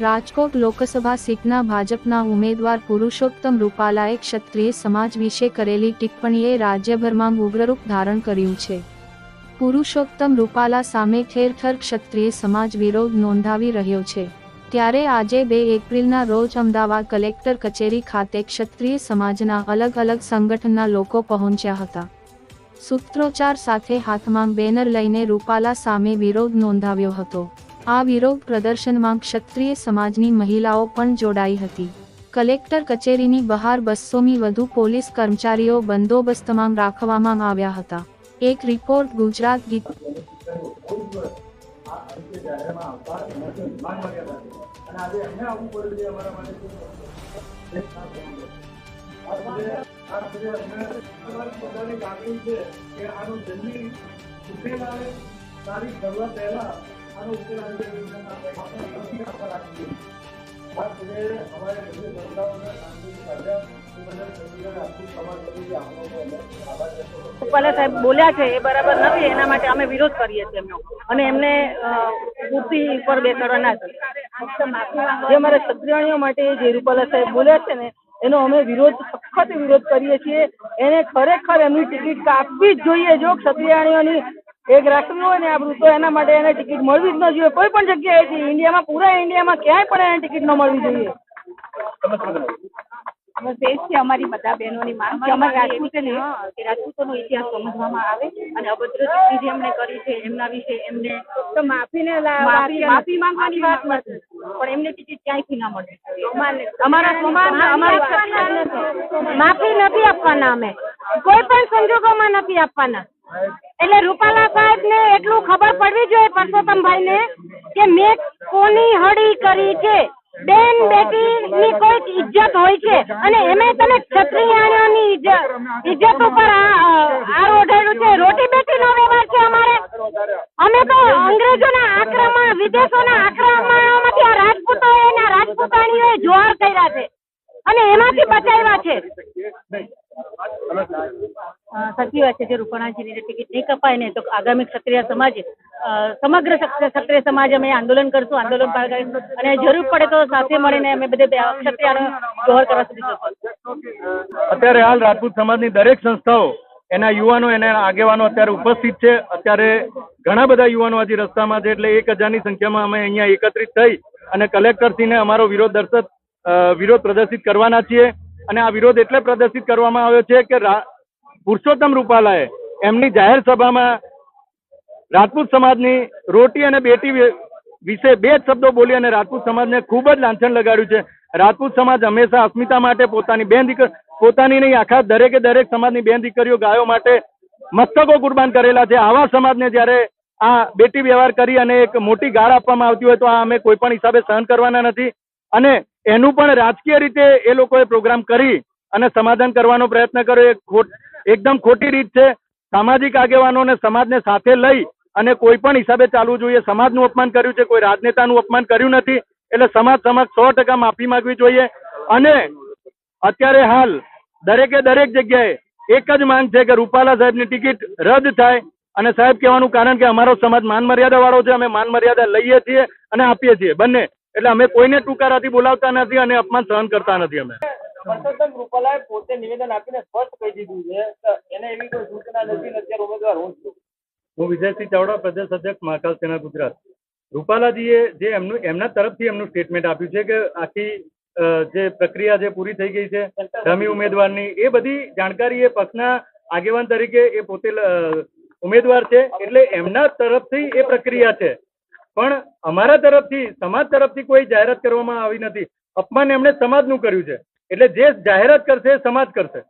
રાજકોટ લોકસભા સીટના ભાજપના ઉમેદવાર પુરુષોત્તમ રૂપાલાએ ક્ષત્રિય સમાજ વિશે કરેલી ટિપ્પણીએ રાજ્યભરમાં ઉગ્રરૂપ ધારણ કર્યું છે. પુરુષોત્તમ રૂપાલા સામે ઠેર ઠેર ક્ષત્રિય સમાજ વિરોધ નોંધાવી રહ્યો છે. ત્યારે આજે બે એપ્રિલના રોજ અમદાવાદ કલેક્ટર કચેરી ખાતે ક્ષત્રિય સમાજના અલગ અલગ સંગઠનના લોકો પહોંચ્યા હતા. સૂત્રોચ્ચાર સાથે હાથમાં બેનર લઈને રૂપાલા સામે વિરોધ નોંધાવ્યો હતો. આ વિરોધ પ્રદર્શનમાં ક્ષત્રિય સમાજની મહિલાઓ પણ જોડાઈ હતી. કલેક્ટર કચેરીની બહાર બસોમી વધુ પોલીસ કર્મચારીઓ બંદોબસ્તમાં રાખવામાં આવ્યા હતા. એક રિપોર્ટ ગુજરાત ગીત રૂપાલા સાહેબ બોલ્યા છે, એ બરાબર નથી, એના માટે અમે વિરોધ કરીએ છીએ એમનો. અને એમને કુર્સી પર બેસાડવા ના જોઈએ. જે અમારા ક્ષત્રિયાણીઓ માટે જે રૂપાલા સાહેબ બોલ્યા છે ને, એનો અમે વિરોધ સખત વિરોધ કરીએ છીએ. એને ખરેખર એમની ટિકિટ કાપવી જ જોઈએ. જો ક્ષત્રિયાણીઓની એક રાખવી હોય ને આપણું તો એના માટે એને ટિકિટ મળવી જ ન જોઈએ. કોઈ પણ જગ્યાએથી ઇન્ડિયામાં પૂરા ઇન્ડિયામાં ક્યાંય પણ એને ટિકિટ ન મળવી જોઈએ. બસ એ જ છે અમારી બધા બહેનોની માંગ કે અમારે રાજપૂતોને કે રાજપૂતોનો ઇતિહાસ સમજવામાં આવે અને અભદ્ર ચૂંટણી જે એમણે કરી છે એમના વિશે એમને તો માફીને માફી માફી માફી માંગવાની વાત નથી. પણ એમને ટિકિટ ક્યાંયથી ના મળે. અમારા માફી નથી. આપવાના અમે. કોઈ પણ સંજોગોમાં નથી આપવાના. એટલે રૂપાલા સાહેબ ને એટલું ખબર પડવી જોઈએ પરસોત્તમભાઈ ને કે મેં કોની હળી કરી છે? બેન બેટી ની કોઈક ઇજ્જત હોય છે. અને એમે તમે ક્ષત્રિયાણીઓની ઇજ્જત ઇજ્જત ઉપર આ આ ઓઢાડ્યું છે. રોટી બેટી નો વ્યવહાર છે અમારે. અમે તો અંગ્રેજોના આક્રમણ વિદેશોના આક્રમણમાંથી આ રાજપૂતોએ અને આ રાજપૂતાણીઓએ જોહર કર્યા છે અને બચાવ્યા છે. સાચી વાત છે. જે રૂપાણાજીની ટિકિટ નહીં કપાય ને તો આગામી ક્ષત્રિય સમાજ સમગ્ર ક્ષત્રિય સમાજ અમે આંદોલન કરશું આંદોલન અને જરૂર પડે તો સાથે મળીને અમે બધે ક્ષત્રિયાનો જોહર કરવા સુધી અત્યારે હાલ રાજપૂત સમાજની દરેક સંસ્થાઓ એના યુવાનો એના આગેવાનો અત્યારે ઉપસ્થિત છે. અત્યારે ઘણા બધા યુવાનો આજે રસ્તામાં છે એટલે એક હજારની સંખ્યામાં અમે અહીંયા એકત્રિત થઈ અને કલેક્ટરશ્રીને અમારો વિરોધ દર્શક વિરોધ પ્રદર્શિત કરવાના છીએ. અને આ વિરોધ એટલે પ્રદર્શિત કરવામાં આવ્યો છે કે પુરુષોત્તમ રૂપાલાએ એમની જાહેર સભામાં રાજપૂત સમાજની રોટી અને બેટી વિશે બે જ શબ્દો બોલી અને રાજપૂત સમાજને ખૂબ જ લાંછન લગાડ્યું છે. રાજપૂત સમાજ હંમેશા અસ્મિતા માટે પોતાની બેન દીકરી પોતાની નહીં, આખા દરેકે દરેક સમાજની બેન દીકરીઓ ગાયો માટે મસ્તકો કુરબાન કરેલા છે. આવા સમાજને જ્યારે આ બેટી વ્યવહાર કરી અને એક મોટી ગાળ આપવામાં આવતી હોય તો આ અમે કોઈ પણ હિસાબે સહન કરવાના નથી. અને એનું પણ રાજકીય રીતે એ લોકોએ પ્રોગ્રામ કરી અને સમાધાન કરવાનો પ્રયત્ન કર્યો. એ એકદમ ખોટી રીત છે. સામાજિક આગેવાનોને સમાજને સાથે લઈ અને કોઈ પણ હિસાબે ચાલવું જોઈએ. સમાજનું અપમાન કર્યું છે, કોઈ રાજનેતાનું અપમાન કર્યું નથી. એટલે સમાજ સમક્ષ સો ટકા માફી માંગવી જોઈએ. અને અત્યારે હાલ દરેકે દરેક જગ્યાએ એક જ માંગ છે કે રૂપાલા સાહેબની ટિકિટ રદ થાય. અને સાહેબ કહેવાનું કારણ કે અમારો સમાજ માન મર્યાદા વાળો છે. અમે માન મર્યાદા લઈએ છીએ અને આપીએ છીએ. બંને એટલે અમે કોઈને ટુકારાથી બોલાવતા નથી અને અપમાન સહન કરતા નથી અમે. પરસોત્તમ રૂપાલાએ પોતે નિવેદન આપીને સ્પષ્ટ કહી દીધું છે એને એવી કોઈ સૂચના નથી અત્યારે ઉમેદવાર હું છું હું વિજયસિંહ ચાવડા પ્રદેશ અધ્યક્ષ મહાકાલ સેના ગુજરાત. રૂપાલાજીએ જે એમનું એમના તરફથી એમનું સ્ટેટમેન્ટ આપ્યું છે કે આખી જે પ્રક્રિયા જે પૂરી થઈ ગઈ છે ડમી ઉમેદવારની એ બધી જાણકારી એ પક્ષના આગેવાન તરીકે એ પોતે ઉમેદવાર છે. એટલે એમના તરફથી એ પ્રક્રિયા છે. પણ અમારા તરફથી સમાજ તરફથી કોઈ જાહેરાત કરવામાં આવી નથી. અપમાન એમણે સમાજનું કર્યું છે. એટલે જે જાહેરાત કરશે એ સમાજ કરશે.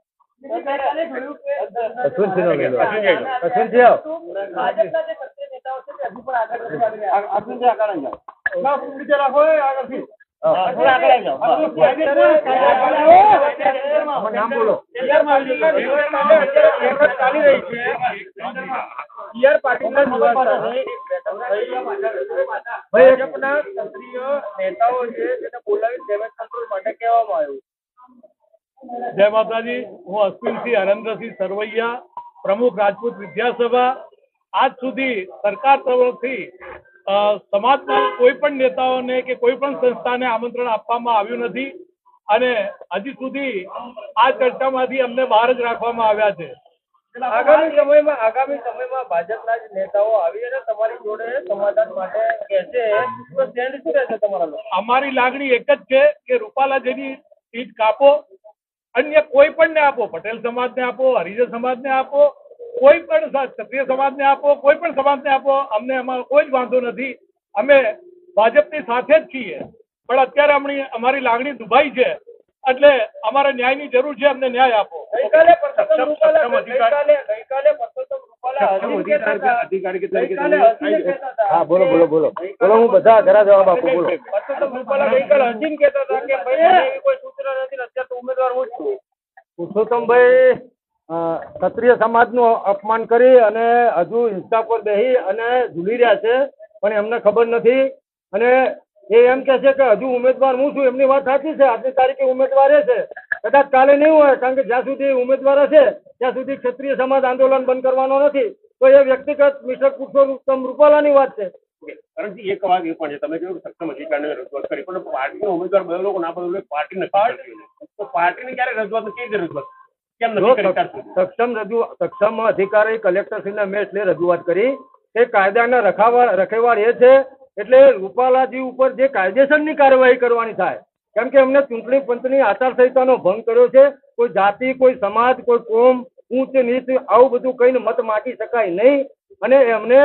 ચાલી રહી છે. ભાજપના ક્ષત્રિય નેતાઓ છે તેને બોલાવી ડેમેજ કંટ્રોલ માટે કહેવામાં આવ્યું. જય માતાજી. હું અશ્વિનસિંહ હરેન્દ્રસિંહ સરવૈયા, પ્રમુખ રાજપૂત વિદ્યાસભા. આજ સુધી સરકાર તરફથી સમાજના કોઈ પણ નેતાઓને કે કોઈ પણ સંસ્થાને આમંત્રણ આપવામાં આવ્યું નથી. અને હજી સુધી આ ચર્ચામાંથી અમને બહાર જ રાખવામાં આવ્યા છે. આગામી સમયમાં આગામી સમયમાં ભાજપના જ નેતાઓ આવી અને તમારી જોડે સમાધાન માટે કહેશે. તો સ્ટેન્ડ શું રહેશે તમારા અમારી લાગણી એક જ છે કે રૂપાલાજીની સીટ કાપો અન્ય કોઈ પણ ને આપો પટેલ સમાજને આપો હરિજન સમાજને આપો કોઈ પણ ક્ષત્રિય ક્ષત્રિય સમાજને આપો કોઈ પણ સમાજને આપો અમને એમાં કોઈ જ વાંધો નથી. અમે ભાજપની સાથે જ છીએ. પણ અત્યારે અમારી લાગણી દુભાઈ છે. એટલે અમારે ન્યાયની જરૂર છે અમને ન્યાય આપો. હા બોલો બોલો બોલો. બોલો હું બધા જવાબ આપું પુરુષોત્તમભાઈ ક્ષત્રિય સમાજનું અપમાન કરી અને હજુ ઇન્સ્ટા પર બેહી અને ઝૂલી રહ્યા છે પણ એમને ખબર નથી. અને એ એમ કે છે કે હજુ ઉમેદવાર હું છું એમની વાત સાચી છે. આજની તારીખે ઉમેદવાર છે. કદાચ કાલે નહીં હોય કારણ કે જ્યાં સુધી ઉમેદવાર હશે ત્યાં સુધી ક્ષત્રિય સમાજ આંદોલન બંધ કરવાનો નથી. તો એ વ્યક્તિગત મિસ્ટર પુરુષોત્તમ રૂપાલાની વાત છે. પરંતુ એક વાત એ પણ છે. તમે કહ્યું સક્ષમ અધિકારીને રજૂઆત કરી પણ પાર્ટીનો ઉમેદવાર બદલો કે ના બદલો પાર્ટી નક્કી તો પાર્ટીને ક્યારે રજૂઆત કેવી રીતે કરી ત્યાર સુધી? સક્ષમ રજૂ સક્ષમ અધિકારી કલેક્ટરશ્રીને મેં એટલે રજૂઆત કરી. કે કાયદાના રખાવા રખેવાળ એ છે એટલે રૂપાલાજી ઉપર જે કાયદેસરની કાર્યવાહી કરવાની થાય, કેમ કે એમને ચૂંટણી પંચની આચારસંહિતાનો ભંગ કર્યો છે, કોઈ જાતિ, કોઈ સમાજ, કોઈ કોમ, ઊંચ, નીચ, આવું બધું કહીને મત માગી શકાય નહીં. અને એમને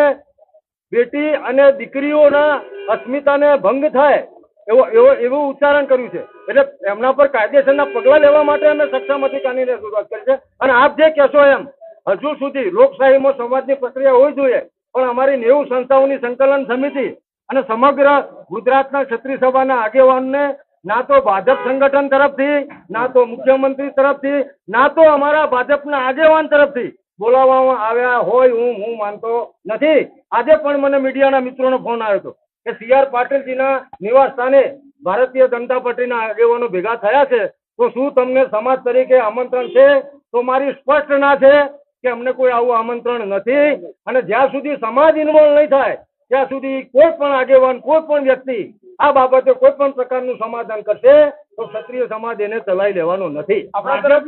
બેટી અને દીકરીઓના અસ્મિતાને ભંગ થાય એવો એવો, એવું ઉચ્ચારણ કર્યું છે. એટલે એમના પર કાયદેસરના પગલાં લેવા માટે અમે સક્ષમ અધિકારીને શરૂઆત કરી છે. અને આપ જે કહેશો એમ, હજુ સુધી લોકશાહીમાં સંવાદની પ્રક્રિયા હોવી જોઈએ, પણ અમારી નેવું સંસ્થાઓની સંકલન સમિતિ અને સમગ્ર ગુજરાતના ક્ષત્રિય સભાના આગેવાનને ના તો ભાજપ સંગઠન તરફથી, ના તો મુખ્યમંત્રી તરફથી, ના તો અમારા ભાજપના આગેવાન તરફથી બોલાવવામાં આવ્યા હોય હું હું માનતો નથી. આજે પણ મને મીડિયાના મિત્રોનો ફોન આવ્યો હતો કે સી આર પાટીલજીના નિવાસ સ્થાને ભારતીય જનતા પાર્ટીના આગેવાનો ભેગા થયા છે. તો શું તમને સમાજ તરીકે આમંત્રણ છે? તો મારી સ્પષ્ટ ના છે કે અમને કોઈ આવું આમંત્રણ નથી. અને જ્યાં સુધી સમાજ ઇન્વોલ્વ નહીં થાય ત્યાં સુધી કોઈ પણ આગેવાન કોઈ પણ વ્યક્તિ આ બાબતે કોઈ પણ પ્રકારનું સમાધાન કરશે તો ક્ષત્રિય સમાજ એને ચલાવી લેવાનો નથી. આપણા તરફ